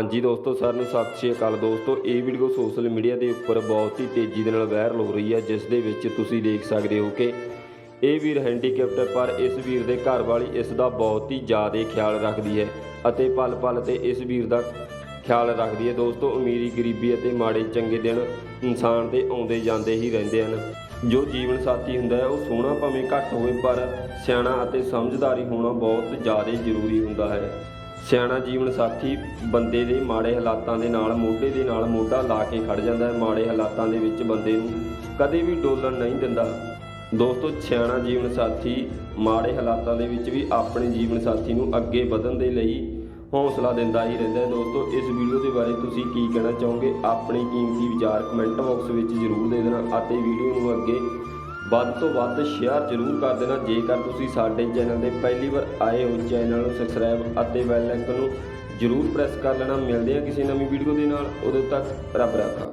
ਹਾਂਜੀ ਦੋਸਤੋ ਸਾਰਿਆਂ ਨੂੰ ਸਤਿ ਸ਼੍ਰੀ ਅਕਾਲ ਦੋਸਤੋ। ਇਹ ਵੀਡੀਓ ਸੋਸ਼ਲ ਮੀਡੀਆ ਦੇ ਉੱਪਰ ਬਹੁਤ ਹੀ ਤੇਜ਼ੀ ਦੇ ਨਾਲ ਵਾਇਰਲ ਹੋ ਰਹੀ ਹੈ, ਜਿਸ ਦੇ ਵਿੱਚ ਤੁਸੀਂ ਦੇਖ ਸਕਦੇ ਹੋ ਕਿ ਇਹ ਵੀਰ ਹੈਂਡੀਕੈਪਟ ਪਰ ਇਸ ਵੀਰ ਦੇ ਘਰ ਵਾਲੀ ਇਸ ਦਾ ਬਹੁਤ ਹੀ ਜ਼ਿਆਦਾ ਖਿਆਲ ਰੱਖਦੀ ਹੈ ਅਤੇ ਪਲ ਪਲ ਤੇ ਇਸ ਵੀਰ ਦਾ ਖਿਆਲ ਰੱਖਦੀ ਹੈ। ਦੋਸਤੋ, ਅਮੀਰੀ ਗਰੀਬੀ ਅਤੇ ਮਾੜੇ ਚੰਗੇ ਦਿਨ ਇਨਸਾਨ ਦੇ ਆਉਂਦੇ ਜਾਂਦੇ ਹੀ ਰਹਿੰਦੇ ਹਨ। ਜੋ ਜੀਵਨ ਸਾਥੀ ਹੁੰਦਾ ਹੈ, ਉਹ ਸੋਹਣਾ ਭਾਵੇਂ ਘੱਟ ਹੋਵੇ, ਪਰ ਸਿਆਣਾ ਅਤੇ ਸਮਝਦਾਰੀ ਹੋਣਾ ਬਹੁਤ ਜ਼ਿਆਦਾ ਜ਼ਰੂਰੀ ਹੁੰਦਾ ਹੈ। ਸਿਆਣਾ ਜੀਵਨ ਸਾਥੀ ਬੰਦੇ ਦੇ ਮਾੜੇ ਹਾਲਾਤਾਂ ਦੇ ਨਾਲ, ਮੋਢੇ ਦੇ ਨਾਲ ਮੋਢਾ ਲਾ ਕੇ ਖੜ ਜਾਂਦਾ ਹੈ। ਮਾੜੇ ਹਾਲਾਤਾਂ ਦੇ ਵਿੱਚ ਬੰਦੇ ਨੂੰ ਕਦੇ ਵੀ ਡੋਲਣ ਨਹੀਂ ਦਿੰਦਾ। ਦੋਸਤੋ, ਸਿਆਣਾ ਜੀਵਨ ਸਾਥੀ ਮਾੜੇ ਹਾਲਾਤਾਂ ਦੇ ਵਿੱਚ ਵੀ ਆਪਣੇ ਜੀਵਨ ਸਾਥੀ ਨੂੰ ਅੱਗੇ ਵਧਣ ਦੇ ਲਈ ਹੌਸਲਾ ਦਿੰਦਾ ਹੀ ਰਹਿੰਦਾ ਹੈ। ਦੋਸਤੋ, ਇਸ ਵੀਡੀਓ ਦੇ ਬਾਰੇ ਤੁਸੀਂ ਕੀ ਕਹਿਣਾ ਚਾਹੋਗੇ? ਆਪਣੇ ਕੀਮਤੀ ਵਿਚਾਰ ਕਮੈਂਟ ਬਾਕਸ ਵਿੱਚ ਜ਼ਰੂਰ ਦੇ ਦੇਣਾ ਅਤੇ ਵੀਡੀਓ ਨੂੰ ਅੱਗੇ ਵੱਧ ਤੋਂ ਵੱਧ ਸ਼ੇਅਰ ਜ਼ਰੂਰ ਕਰ ਦੇਣਾ। ਜੇਕਰ ਤੁਸੀਂ ਸਾਡੇ ਚੈਨਲ ਤੇ ਪਹਿਲੀ ਵਾਰ ਆਏ ਹੋ ਚੈਨਲ ਨੂੰ ਸਬਸਕ੍ਰਾਈਬ ਅਤੇ ਬੈਲ ਆਈਕਨ ਨੂੰ ਜ਼ਰੂਰ ਪ੍ਰੈਸ ਕਰ ਲੈਣਾ। ਮਿਲਦੇ ਹਾਂ ਕਿਸੇ ਨਵੀਂ ਵੀਡੀਓ ਦੇ ਨਾਲ। ਉਦੋਂ ਤੱਕ ਰੱਬ ਰਾਖਾ।